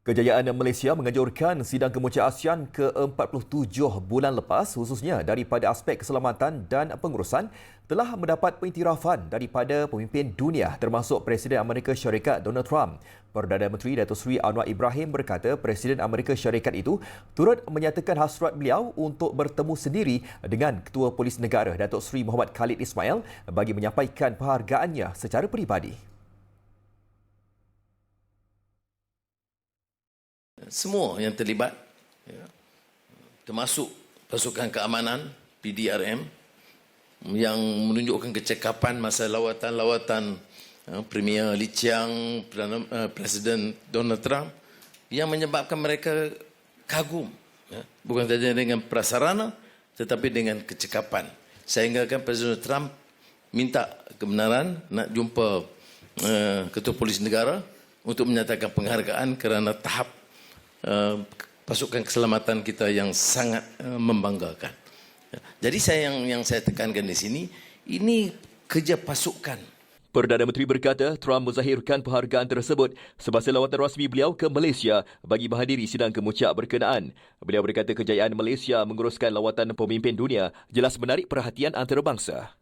Kejayaan Malaysia menganjurkan sidang kemuncak ASEAN ke-47 bulan lepas khususnya daripada aspek keselamatan dan pengurusan telah mendapat pengiktirafan daripada pemimpin dunia termasuk Presiden Amerika Syarikat Donald Trump. Perdana Menteri Datuk Seri Anwar Ibrahim berkata Presiden Amerika Syarikat itu turut menyatakan hasrat beliau untuk bertemu sendiri dengan Ketua Polis Negara Datuk Seri Muhammad Khalid Ismail bagi menyampaikan penghargaannya secara peribadi. Semua yang terlibat ya, termasuk pasukan keamanan PDRM yang menunjukkan kecekapan masa lawatan-lawatan ya, Premier Lee Chiang, uh, Presiden Donald Trump yang menyebabkan mereka kagum ya, bukan saja dengan prasarana tetapi dengan kecekapan. Sehingga kan Presiden Trump minta kebenaran nak jumpa uh, Ketua Polis Negara untuk menyatakan penghargaan kerana tahap Eh, pasukan keselamatan kita yang sangat uh, membanggakan. Jadi saya yang yang saya tekankan di sini ini kerja pasukan. Perdana Menteri berkata Trump menzahirkan penghargaan tersebut semasa lawatan rasmi beliau ke Malaysia bagi menghadiri sidang kemuncak berkenaan. Beliau berkata kejayaan Malaysia menguruskan lawatan pemimpin dunia jelas menarik perhatian antarabangsa.